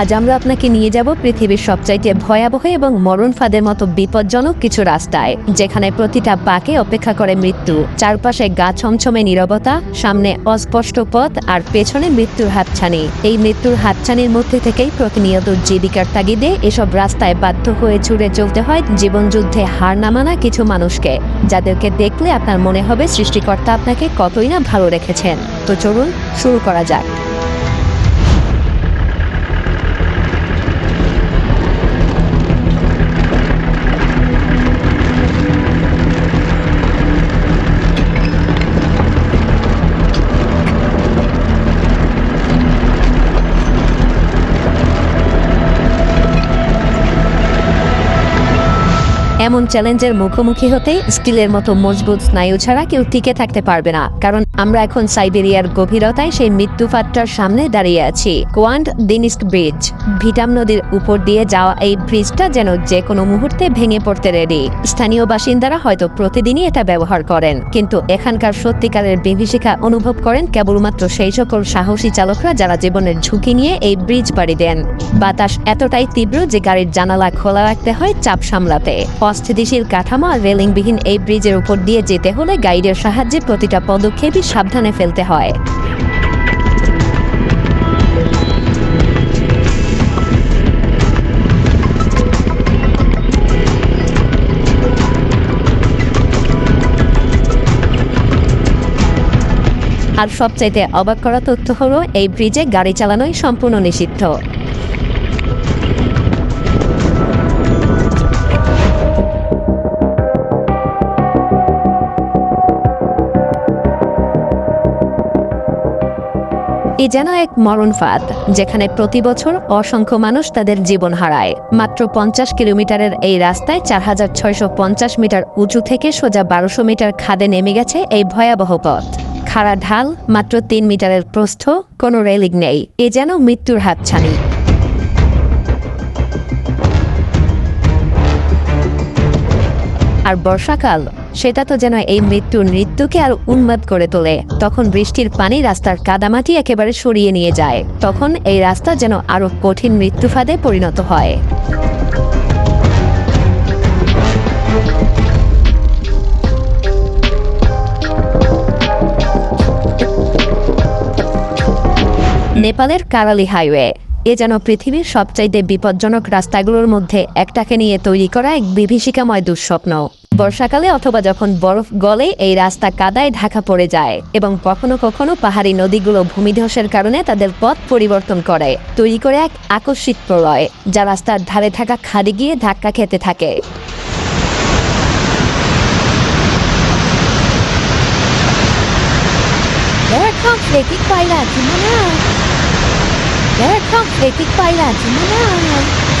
আজ আমরা আপনাকে নিয়ে যাব পৃথিবীর সবচাইতে ভয়াবহ এবং মরণ ফাঁদের মতো বিপজ্জনক কিছু রাস্তায়, যেখানে প্রতিটা পাকে অপেক্ষা করে মৃত্যু। চারপাশে গা ছমছমে নীরবতা, সামনে অস্পষ্ট পথ আর পেছনে মৃত্যুর হাতছানি। এই মৃত্যুর হাতছানির মধ্যে থেকেই প্রতিনিয়ত জীবিকার তাগিদে এসব রাস্তায় বাধ্য হয়ে ছুটে চলতে হয় জীবনযুদ্ধে হার না মানা কিছু মানুষকে। যাদেরকে দেখলে আপনার মনে হবে সৃষ্টিকর্তা আপনাকে কতই না ভালো রেখেছেন। তো চলুন, শুরু করা যাক। এমন চ্যালেঞ্জের মুখোমুখি হতেই স্টিলের মতো মজবুত স্নায়ু ছাড়া কেউ টিকে থাকতে পারবে না। কারণ আমরা এখন সাইবেরিয়ার গভীরতায় সেই মৃত্যুফাটটার সামনে দাঁড়িয়ে আছি। কোয়ান্ট দিনিস্ক ব্রিজ, ভিটাম নদীর উপর দিয়ে যাওয়া এই ব্রিজটা যেন যে কোনো মুহূর্তে ভেঙে পড়তে রেডি স্থানীয় বাসিন্দারা হয়তো প্রতিদিনই এটা ব্যবহার করেন, কিন্তু এখানকার সত্যিকারের বিভীষিকা অনুভব করেন কেবলমাত্র সেই সকল সাহসী চালকরা যারা জীবনের ঝুঁকি নিয়ে এই ব্রিজ পাড়ি দেন। বাতাস এতটাই তীব্র যে গাড়ির জানালা খোলা রাখতে হয় চাপ সামলাতে। অস্থিতিশীল কাঠামো আর রেলিংবিহীন এই ব্রিজের উপর দিয়ে যেতে হলে গাইডের সাহায্যে প্রতিটা পদক্ষেপই সাবধানে ফেলতে হয়। আর সবচাইতে অবাক করা তথ্য হলো, এই ব্রিজে গাড়ি চালানোই সম্পূর্ণ নিষিদ্ধ। এ যেন এক মরণ ফাঁদ, যেখানে প্রতি বছর অসংখ্য মানুষ তাদের জীবন হারায়। মাত্র পঞ্চাশ কিলোমিটারের এই রাস্তায় চার হাজার ছয়শো পঞ্চাশ মিটার উঁচু থেকে সোজা বারোশো মিটার খাদে নেমে গেছে এই ভয়াবহ পথ। খাড়া ঢাল, মাত্র তিন মিটারের প্রস্থ, কোনো রেলিং নেই। এ যেন মৃত্যুর হাতছানি। আর বর্ষাকাল সেটা তো যেন এই মৃত্যুর নৃত্যকে আর উন্মাদ করে তোলে। তখন বৃষ্টির পানি রাস্তার কাদামাটি একেবারে সরিয়ে নিয়ে যায়। তখন এই রাস্তা যেন আরও কঠিন মৃত্যু ফাঁদে পরিণত হয়। নেপালের কারালি হাইওয়ে, এ যেন পৃথিবীর সবচাইতে বিপজ্জনক রাস্তাগুলোর মধ্যে একটাকে নিয়ে তৈরি করা এক বিভীষিকাময় দুঃস্বপ্ন। বর্ষাকালে অথবা যখন বরফ গলে এই রাস্তা কাদায় ঢাকা পড়ে যায় এবং কখনো কখনো পাহাড়ি নদীগুলো ভূমিধসের কারণে তাদের পথ পরিবর্তন করে তৈরি করে এক আকস্মিক প্রলয় যা রাস্তার ধারে থাকা খাদে গিয়ে ধাক্কা খেতে থাকে Beileid, Simona. Welcome, Fleckig Beileid, Simona.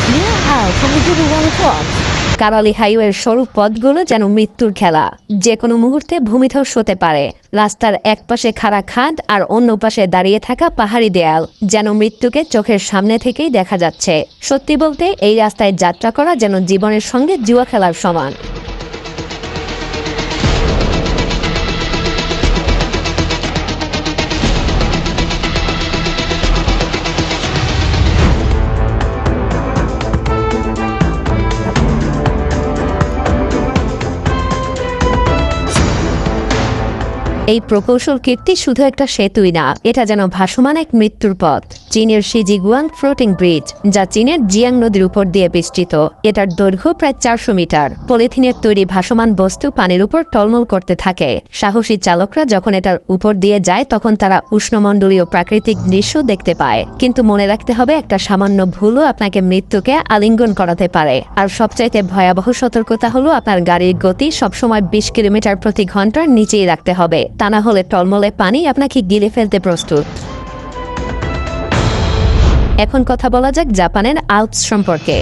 Clear out, come to the one. কারালি হাইওয়ের সরু পথগুলো যেন মৃত্যুর খেলা। যে কোনো মুহূর্তে ভূমিধস হতে পারে। রাস্তার এক পাশে খাড়া খাদ আর অন্য পাশে দাঁড়িয়ে থাকা পাহাড়ি দেয়াল যেন মৃত্যুকে চোখের সামনে থেকেই দেখা যাচ্ছে। সত্যি বলতে, এই রাস্তায় যাত্রা করা যেন জীবনের সঙ্গে জুয়া খেলার সমান। এই প্রকৌশল কীর্তি শুধু একটা সেতুই না এটা যেন ভাসমান এক মৃত্যুর পথ। চীনের শিজিগুয়াং ফ্লোটিং ব্রিজ, যা চীনের জিয়াং নদীর উপর দিয়ে বিস্তৃত এটার দৈর্ঘ্য প্রায় চারশো মিটার। পলিথিনের তৈরি ভাসমান বস্তু পানির উপর টলমল করতে থাকে। সাহসী চালকরা যখন এটার উপর দিয়ে যায়, তখন তারা উষ্ণমণ্ডলীয় প্রাকৃতিক দৃশ্য দেখতে পায়। কিন্তু মনে রাখতে হবে, একটা সামান্য ভুলও আপনাকে মৃত্যুকে আলিঙ্গন করাতে পারে। আর সবচাইতে ভয়াবহ সতর্কতা হলো আপনার গাড়ির গতি সবসময় বিশ কিলোমিটার প্রতি ঘণ্টার নিচেই রাখতে হবে। তা না হলে টলমলে পানি আপনাকে গিলে ফেলতে প্রস্তুত। এখন কথা বলা যাক জাপানের আলপস সম্পর্কে।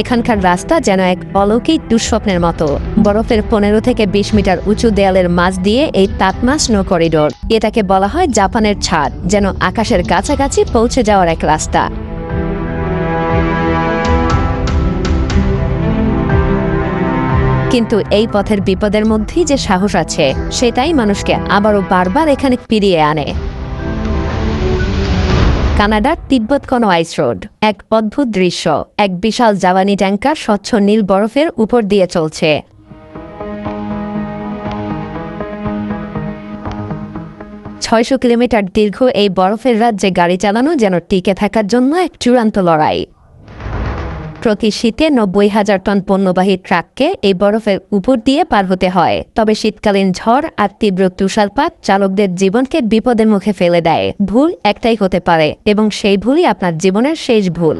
এখানকার রাস্তা যেন এক অলৌকিক দুঃস্বপ্নের মতো। বরফের পনেরো থেকে বিশ মিটার উঁচু দেয়ালের মাঝ দিয়ে এই তাপমা স্নো করিডোর। এটাকে বলা হয় জাপানের ছাদ, যেন আকাশের কাছাকাছি পৌঁছে যাওয়ার এক রাস্তা। কিন্তু এই পথের বিপদের মধ্যেই যে সাহস আছে, সেটাই মানুষকে আবারও বারবার এখানে ফিরিয়ে আনে। কানাডার তিব্বত কোনো আইস রোড, এক অদ্ভুত দৃশ্য, এক বিশাল জাবানি ট্যাঙ্কার স্বচ্ছ নীল বরফের উপর দিয়ে চলছে। ছয়শো কিলোমিটার দীর্ঘ এই বরফের রাজ্যে গাড়ি চালানো যেন টিকে থাকার জন্য এক চূড়ান্ত লড়াই। প্রতি শীতে নব্বই হাজার টন পণ্যবাহী ট্রাককে এই বরফের উপর দিয়ে পার হতে হয়। তবে শীতকালীন ঝড় আর তীব্র তুষারপাত চালকদের জীবনকে বিপদের মুখে ফেলে দেয়। ভুল একটাই হতে পারে এবং সেই ভুলই আপনার জীবনের শেষ ভুল।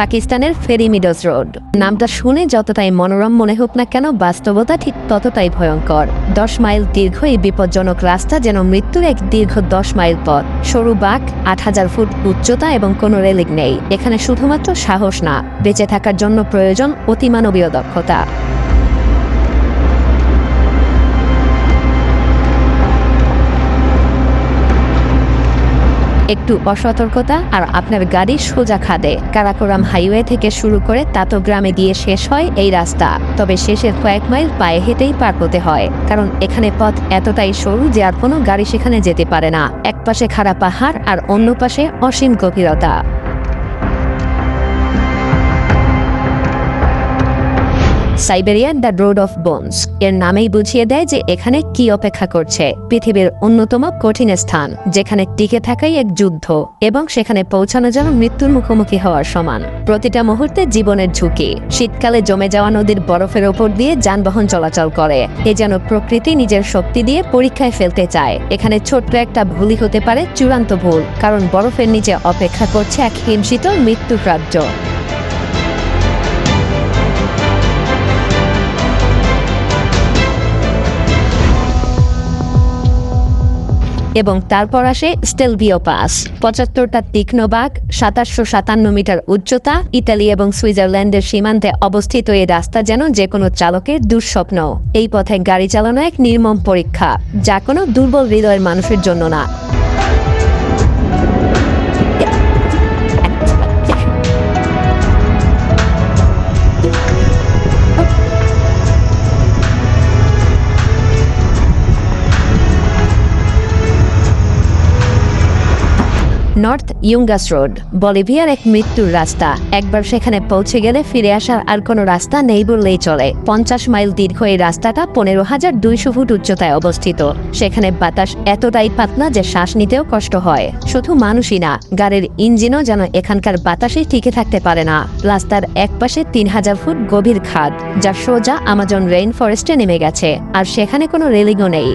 পাকিস্তানের ফেরি মিডস রোড। নামটা শুনে যতটাই মনোরম মনে হোক না কেন, বাস্তবতা ঠিক ততটাই ভয়ঙ্কর। দশ মাইল দীর্ঘ এই বিপজ্জনক রাস্তা যেন মৃত্যুর এক দীর্ঘ দশ মাইল পথ। সরু বাঘ আট হাজার ফুট উচ্চতা এবং কোনো রেলিং নেই। এখানে শুধুমাত্র সাহস না, বেঁচে থাকার জন্য প্রয়োজন অতিমানবীয় দক্ষতা। একটু অসতর্কতা আর আপনার গাড়ি সোজা খাদে। কারাকোরাম হাইওয়ে থেকে শুরু করে তাতো গ্রামে গিয়ে শেষ হয় এই রাস্তা। তবে শেষের কয়েক মাইল পায়ে হেঁটেই পার হতে হয়। কারণ এখানে পথ এতটাই সরু যে আর কোনো গাড়ি সেখানে যেতে পারে না। এক পাশে খাড়া পাহাড় আর অন্য পাশে অসীম গভীরতা। Siberian the road of bones. এর নামেই বুঝিয়ে দেয় যে এখানে কি অপেক্ষা করছে। পৃথিবীর অন্যতম কঠিন স্থান, যেখানে টিকে থাকাই এক যুদ্ধ, এবং সেখানে পৌঁছানো যেন মৃত্যুর মুখোমুখি হওয়ার সমান। প্রতিটা মুহূর্তে জীবনের ঝুঁকি, শীতকালে জমে যাওয়া নদীর বরফের ওপর দিয়ে যানবাহন চলাচল করে। এ যেন প্রকৃতি নিজের শক্তি দিয়ে পরীক্ষায় ফেলতে চায়। এখানে ছোট্ট একটা ভুলই হতে পারে চূড়ান্ত ভুল, কারণ বরফের নিচে অপেক্ষা করছে এক হিমশীতল মৃত্যুর রাজ্য। এবং তারপর আসে স্টেলভিও পাস পঁচাত্তরটা তীক্ষ্ণ বাঘ, সাতাশশো সাতান্ন মিটার উচ্চতা, ইতালি এবং সুইজারল্যান্ডের সীমান্তে অবস্থিত এই রাস্তা যেন যে কোনো চালকের দুঃস্বপ্ন। এই পথে গাড়ি চালানো এক নির্মম পরীক্ষা, যা কোনো দুর্বল হৃদয়ের মানুষের জন্য না। নর্থ ইউঙ্গাস রোড, বলিভিয়ার এক মৃত্যুর রাস্তা। একবার সেখানে পৌঁছে গেলে ফিরে আসার আর কোনো রাস্তা নেই বললেই চলে। পঞ্চাশ মাইল দীর্ঘ এই রাস্তাটা পনেরো হাজার দুইশো ফুট উচ্চতায় অবস্থিত। সেখানে বাতাস এতটাই পাতলা যে শ্বাস নিতেও কষ্ট হয়। শুধু মানুষই না, গাড়ির ইঞ্জিনও যেন এখানকার বাতাসে টিকে থাকতে পারে না। রাস্তার এক পাশে তিন হাজার ফুট গভীর খাদ, যা সোজা আমাজন রেইন ফরেস্টে নেমে গেছে। আর সেখানে কোনো রেলিংও নেই।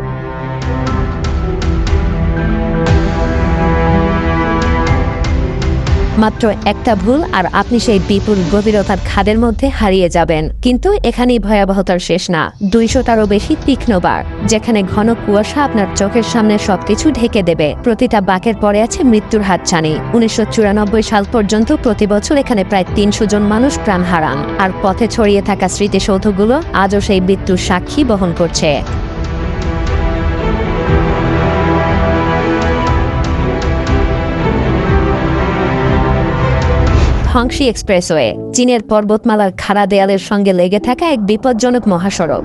মাত্র একটা ভুল আর আপনি সেই বিপুল গভীরতার খাদের মধ্যে হারিয়ে যাবেন। কিন্তু এখানেই ভয়াবহতার শেষ না। দুইশোটারও বেশি তীক্ষ্ণবার যেখানে ঘন কুয়াশা আপনার চোখের সামনে সবকিছু ঢেকে দেবে। প্রতিটা বাঁকের পরে আছে মৃত্যুর হাতছানি। উনিশশো চুরানব্বই সাল পর্যন্ত প্রতি বছর এখানে প্রায় তিনশো জন মানুষ প্রাণ হারান। আর পথে ছড়িয়ে থাকা স্মৃতিসৌধগুলো আজও সেই মৃত্যুর সাক্ষী বহন করছে। হংসি এক্সপ্রেসওয়ে, চীনের পর্বতমালার খাড়া দেয়ালের সঙ্গে লেগে থাকা এক বিপজ্জনক মহাসড়ক।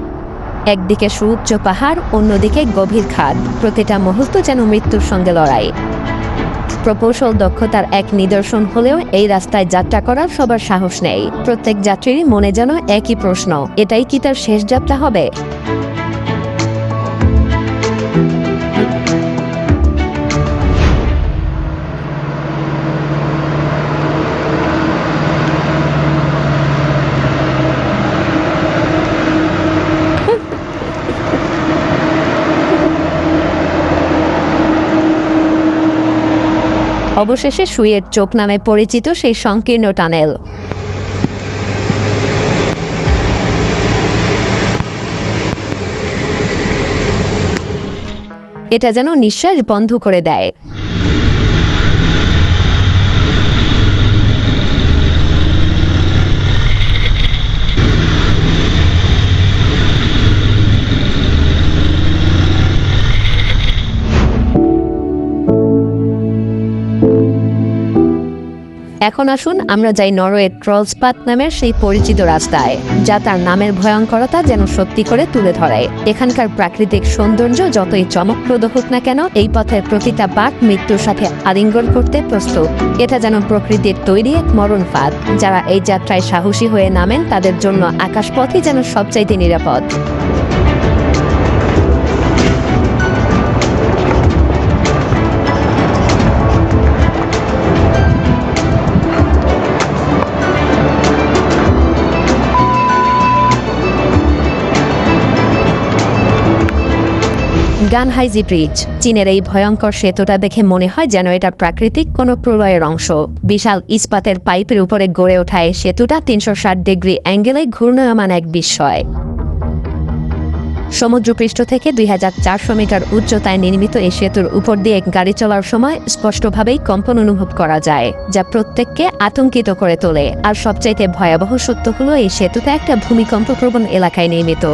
একদিকে সুউচ্চ পাহাড়, অন্যদিকে গভীর খাদ। প্রতিটা মুহূর্ত যেন মৃত্যুর সঙ্গে লড়াই। প্রকৌশল দক্ষতার এক নিদর্শন হলেও এই রাস্তায় যাত্রা করার সবার সাহস নেই। প্রত্যেক যাত্রীরই মনে যেন একই প্রশ্ন, এটাই কি তার শেষ যাত্রা হবে? অবশেষে সুয়ের চোখ নামে পরিচিত সেই সংকীর্ণ টানেল। এটা যেন নিঃশ্বাস বন্ধ করে দেয়। এখন আসুন আমরা যাই নরওয়ের ট্রলসপাত নামের সেই পরিচিত রাস্তায়, যা তার নামের ভয়ঙ্করতা যেন সত্যি করে তুলে ধরে এখানকার প্রাকৃতিক সৌন্দর্য যতই চমকপ্রদ হোক না কেন, এই পথের প্রতিটা বাক মৃত্যুর সাথে আলিঙ্গন করতে প্রস্তুত। এটা যেন প্রকৃতির তৈরি এক মরণ ফাঁদ, যারা এই যাত্রায় সাহসী হয়ে নামেন তাদের জন্য আকাশপথই যেন সবচাইতে নিরাপদ। গানহাইজি ব্রিজ। চীনের এই ভয়ঙ্কর সেতুটা দেখে মনে হয় যেন এটা প্রাকৃতিক কোনো প্রলয়ের অংশ। বিশাল ইস্পাতের পাইপের উপরে গড়ে ওঠায় সেতুটা তিনশো ষাট ডিগ্রি অ্যাঙ্গেলে ঘূর্ণায়মান এক বিস্ময়। সমুদ্রপৃষ্ঠ থেকে দুই হাজার চারশো মিটার উচ্চতায় নির্মিত এই সেতুর উপর দিয়ে গাড়ি চলার সময় স্পষ্টভাবেই কম্পন অনুভব করা যায়, যা প্রত্যেককে আতঙ্কিত করে তোলে। আর সবচাইতে ভয়াবহ সত্য হলো এই সেতুটা একটা ভূমিকম্প প্রবণ এলাকায় নির্মিত।